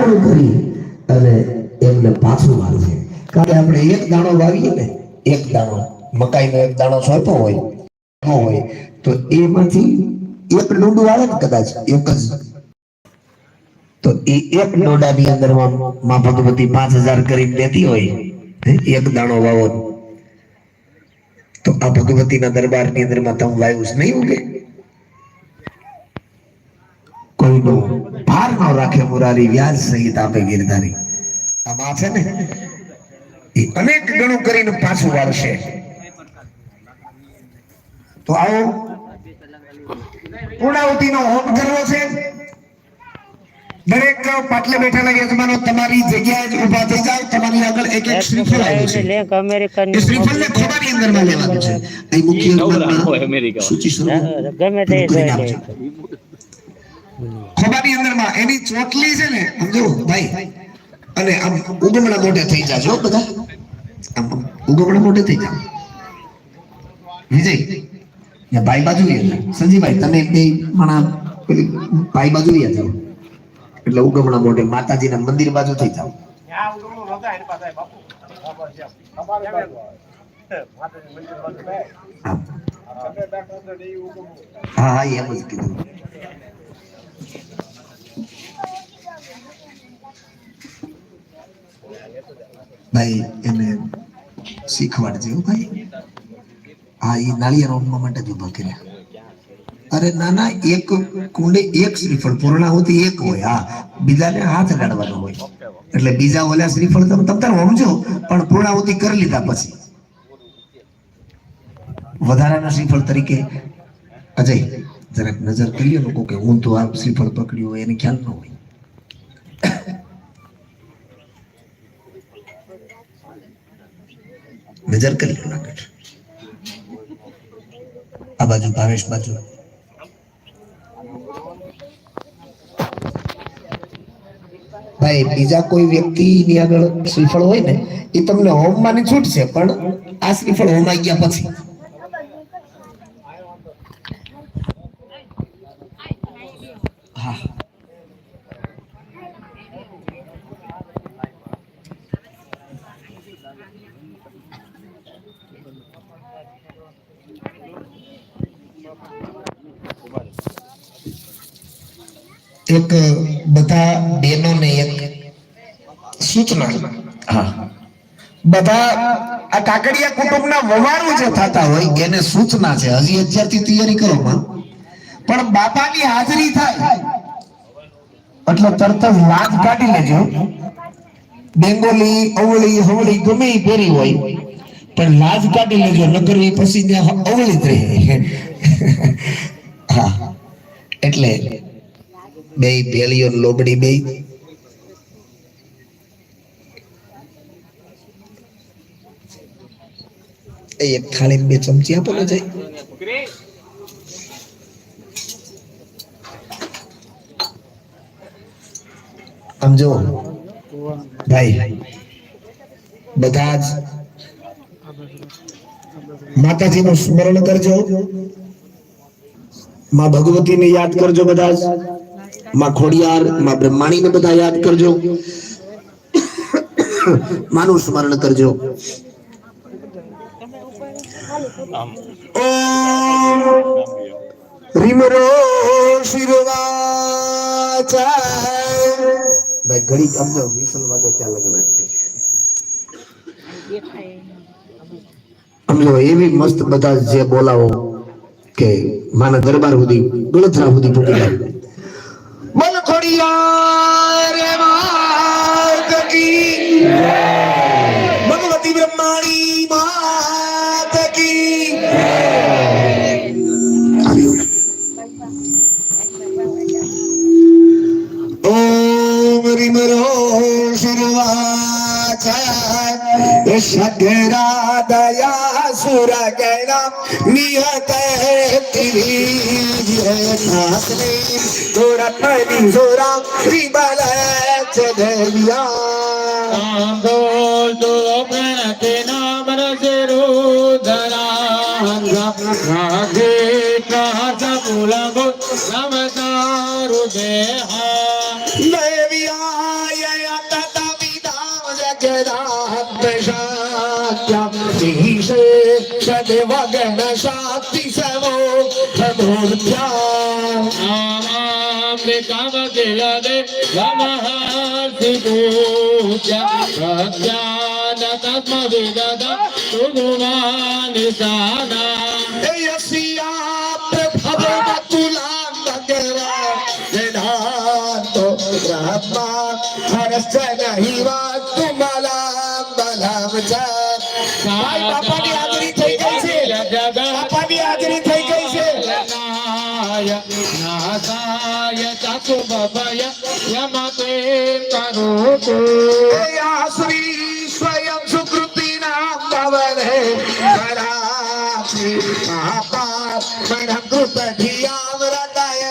ગણું કરી અને એમને પાછું વાવશે કારણ આપણે એક દાણો વાવીએ ને, એક દાણો, મકાઈનો એક દાણો સોંપો હોય, ન હોય, તો એમાંથી એક ડોડું આવે ને કદાચ, એક જ. તો એ એક ડોડાની અંદરમાં ભગવતી પાંચ હજાર કરીને દેતી હોય એક દાણો વાવો તો આ ભગવતીના દરબારની અંદરમાં તમે વાવ્યું નહીં ઉગે કોઈ ભાર ન રાખે મુરારી વ્યાજ સહિત આપે ગિરધારી આ માં છે ને એ અનેક ગણું કરીને પાછું વાળશે. તો આવો. પૂર્ણાવતીનો હોમ કરવો છે. દરેક પાટલે બેઠેલા યજમાનો તમારી જગ્યાએ જ ઊભા થઈ જાવ તમારી આગળ એક એક શ્રીફળ આવ્યું છે. લેક અમેરિકન શ્રીફળને ખોબાની અંદરમાં લેવાનું છે. અહીં મુખ્ય યજમાનમાં અમેરિકા સૂચિ શરૂ ગમે તે જોઈ લે ખોબાની અંદરમાં એની ચોટલી છે ને સમજો ભાઈ. અને આમ ઉગમણા મોઢે થઈ જાજો બધા. આમ ઉગમણા મોઢે થઈ જાવ વિજય યા ભાઈ બાજુ સંજીભાઈ તમે બે માણા ભાઈ બાજુ રહ્યા જાઓ એટલે ઉગમણા મોઢે માતાજીના મંદિર બાજુ થઈ જાવ હા. હા હા એમ જ કીધું. ભાઈ, એને શીખવાડજે ભાઈ. હા, એ નાળિયેર હોમવા માટે જ ઊભા કર્યા. અરે ના ના, એક કુંડે એક શ્રીફળ, પૂર્ણાહુતિ એક હોય, હા. બીજાને હાથ અડાડવાનો હોય. એટલે બીજા ઓલા શ્રીફળ તમે તમતાર હોમજો પણ પૂર્ણાહુતિ કરી લીધા પછી. વધારાના શ્રીફળ તરીકે. અજય, જરાક નજર કરીએ લોકો કે હું તો આ શ્રીફળ પકડ્યું હોય, એને ખ્યાલ ન હોય. નજર કરી આ બાજુ, ભાવેશ બાજુ. ભાઈ, બીજા કોઈ વ્યક્તિની આગળ શ્રીફળ હોય ને, એ તમને હોમમાં છૂટ છૂટશે, પણ આ શ્રીફળ હોમાઈ ગયા પછી. હા. એક બધા બહેનોને એક સૂચના. હા. બધા આ કાકડિયા કુટુંબના વવારું જે થતા હોય એને સૂચના છે. હજી અત્યારથી તૈયારી કરો માં. પણ બાપાની હાજરી થાય. એટલે તરત જ લાજ કાઢી લેજો. બેંગોલી, અવળી, હવળી ગમે પહેરી હોય, પણ લાજ કાઢી લેજો નગર ઈ પછી અવળી જ રહે. એટલે બે પેલીઓ લોબડી બે. એ એક થાળી બે ચમચી આપો ને જઈ આમ જો ભાઈ બધા જ માતાજીનું સ્મરણ કરજો માં ભગવતીને યાદ કરજો બધા જ માં ખોડિયાર માં બ્રહ્માણીને બધા યાદ કરજો માનું સ્મરણ કરજો ઓમ રીમરો શિરવાચા ભાઈ ઘડી સમજો વિસલ વાગે ત્યાં લગ્ન સમજો, એવી મસ્ત બધા જે બોલાવો કે માના દરબાર સુધી ગળથરા સુધી પૂકી જાય. મન ખોડિયાર सघरा दया सुर गैरा नियत तोरा परी जोरा त्रिबल चढ़िया बोल दो अपना के नाम रजरो धरा आगे कहा जब लगो समझारू देहा ಶ್ರೀ ಸದೇವ ಗಣ ಶಾಂತಿ ಸಮೋ ಪ್ರಮೂರ್ತ್ಯ ಕಾಮ ಕೆಲದೆ ಗಮಹಾರ್ತಿ ಪೂಜ್ಯ ಪ್ರಜ್ಞಾನ ತತ್ಮ ವಿಗದ ಸುಗುಮಾನಿ ಸಾನ ಯಸಿಯಾ ಪ್ರಭವ ತುಲಾ ನಗರ ಜನಾಂತೋ ಬ್ರಹ್ಮ ಹರಸ ನಹಿವಾ ತುಮಲಾ ಬಲಂ ಜಾ ભાઈ બાપાની હાજરી થઈ ગઈ છે. બાપાની હાજરી થઈ ગઈ છે. નાસાય ચાકુ બાબાય યમતે કરો તો શ્રી સ્વયં સુકૃતિના પવને કરાચી મહાપા મનકૃત ધ્યાન રદય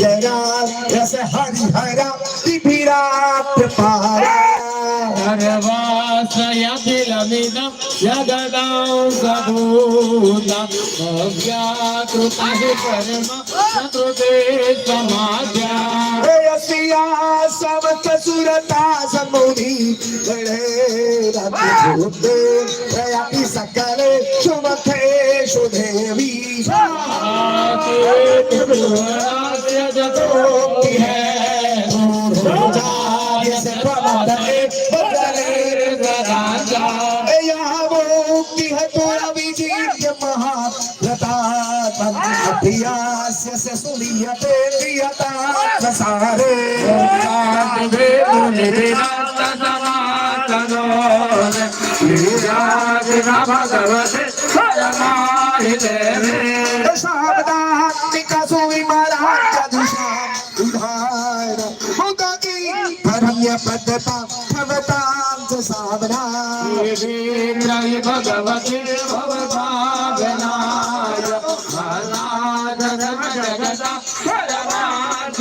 जरा जैसे हरिहरा विराट पारा सर्वास यदिलमिदं जगदां सबूतं भव्याकृता हि कर्म कृते समाद्या रसिया समत सुरता समुनि गणे रतिभूते प्रयापि सकले शुभते शुदेवी महाव्रता अभ्यास से सुनियते प्रियता प्रसारे शारदात्मिका सुविमराज दुषा उदार मुदगी परम्य पद्धता भवतां च साधना भगवती भवभागनाय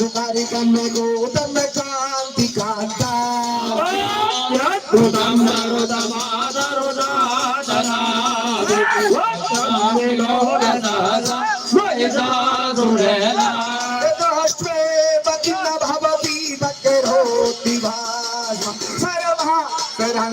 చుమారి కమ్మె గోతమ్మ కాంతి కాంత. రుదమ్మ రుదమాద రుదాదనా